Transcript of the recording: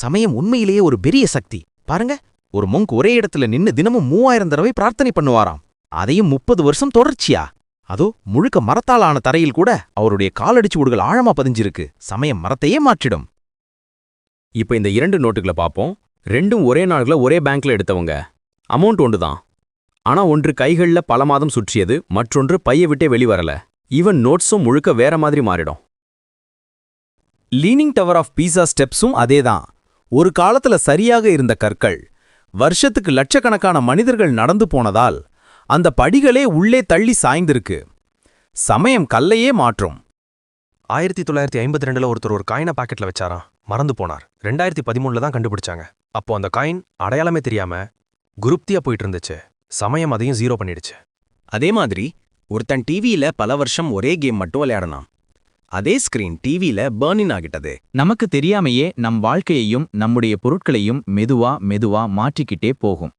சமயம் உண்மையிலேயே ஒரு பெரிய சக்தி. பாருங்க ஒரு மொங்க் ஒரே இடத்துல நின்னு தினமும் மூவாயிரம் தடவை பிரார்த்தனை பண்ணுவாராம். அதையும் முப்பது வருஷம் தொடர்ச்சியா? அதோ முழுக்க மரத்தால் ஆன தரையில் கூட அவருடைய காலடிச்சு உடுகள் ஆழமா பதிஞ்சிருக்கு. சமயம் மரத்தையே மாற்றிடும். இப்ப இந்த இரண்டு நோட்டுகளை பார்ப்போம் ரெண்டும் ஒரே நாள்களை ஒரே பேங்க்ல எடுத்தவங்க. அமௌண்ட் ஒன்று தான் ஆனா ஒன்று கைகள்ல பல மாதம் சுற்றியது மற்றொன்று பைய விட்டே வெளிவரல. ஈவன் நோட்ஸும் முழுக்க வேற மாதிரி மாறிடும். லீனிங் டவர் ஆஃப் பீசா ஸ்டெப்ஸும் அதேதான். ஒரு காலத்துல சரியாக இருந்த கற்கள் வருஷத்துக்கு லட்சக்கணக்கான மனிதர்கள் நடந்து போனதால் அந்த படிகளே உள்ளே தள்ளி சாய்ந்திருக்கு. சமயம் கல்லையே மாற்றும். ஆயிரத்தி தொள்ளாயிரத்தி ஐம்பத்தி ரெண்டுல ஒருத்தர் ஒரு காயினை பாக்கெட்ல வச்சாராம். மறந்து போனார். ரெண்டாயிரத்தி பதிமூணுல தான் கண்டுபிடிச்சாங்க. அப்போ அந்த காயின் அடையாளமே தெரியாம குருப்தியா போயிட்டு இருந்துச்சு சமயம் அதையும் ஜீரோ பண்ணிடுச்சு. அதே மாதிரி ஒருத்தன் டிவியில பல வருஷம் ஒரே கேம் மட்டும் விளையாடனான் அதே ஸ்கிரீன் டிவியில பர்னின் ஆகிட்டது. நமக்கு தெரியாமையே நம் வாழ்க்கையையும் நம்முடைய பொருட்களையும் மெதுவா மெதுவா மாற்றிக்கிட்டே போகும்.